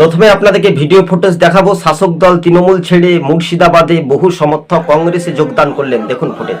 প্রথমে আপনাদেরকে video footage দেখাবো। শাসক দল তৃণমূল ছেড়ে মুর্শিদাবাদে বহু সমর্থক কংগ্রেসে যোগদান করলেন। দেখুন ফুটেজ।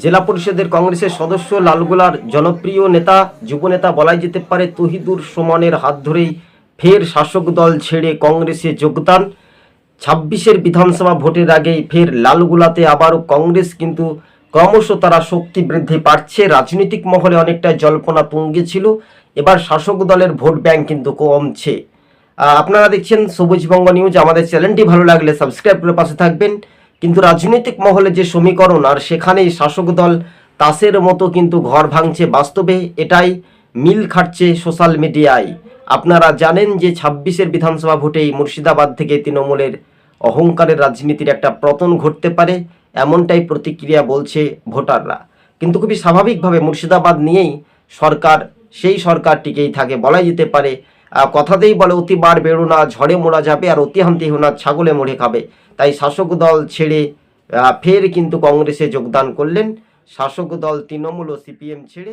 জেলা পরিষদের কংগ্রেসের সদস্য লালগোলার জনপ্রিয় নেতা যুবনেতা বলাই যেতে পারে তহিদুর সুমনের হাত ধরেই ফের শাসক দল ছেড়ে কংগ্রেসে যোগদান। ছাব্বিশের বিধানসভা ভোটের আগেই ফের লালগোলাতে আবারও কংগ্রেস, কিন্তু ক্রমশ তারা শক্তি বৃদ্ধি পাচ্ছে। রাজনৈতিক মহলে অনেকটা জল্পনা তুঙ্গে ছিল। এবার শাসক দলের ভোট ব্যাংক কিন্তু কমছে। আপনারা দেখছেন সবুজবঙ্গ নিউজ। আমাদের চ্যানেলটি ভালো লাগলে সাবস্ক্রাইব করে পাশে থাকবেন। কিন্তু রাজনৈতিক মহলে যে সমীকরণ আর সেখানেই শাসক দল তাসের মতো কিন্তু ঘর ভাঙছে বাস্তবে, এটাই মিল খাটছে সোশ্যাল মিডিয়ায়। আপনারা জানেন যে ছাব্বিশের বিধানসভা ভোটেই মুর্শিদাবাদ থেকে তৃণমূলের অহংকারের রাজনীতির একটা পতন ঘটতে পারে, এমনটাই প্রতিক্রিয়া বলছে ভোটাররা। কিন্তু খুবই স্বাভাবিকভাবে মুর্শিদাবাদ নিয়েই সরকার, সেই সরকারটিকেই থাকে, বলাই যেতে পারে কথাতেই বলে, অতি অতিবার বেরো না, ঝড়ে মোড়া যাবে আর অতিহান্তি হোনা ছাগলে মুড়ে খাবে। তাই শাসক দল ছেড়ে ফের কিন্তু কংগ্রেসে যোগদান করলেন। শাসক দল তৃণমূল ও সিপিএম ছেড়ে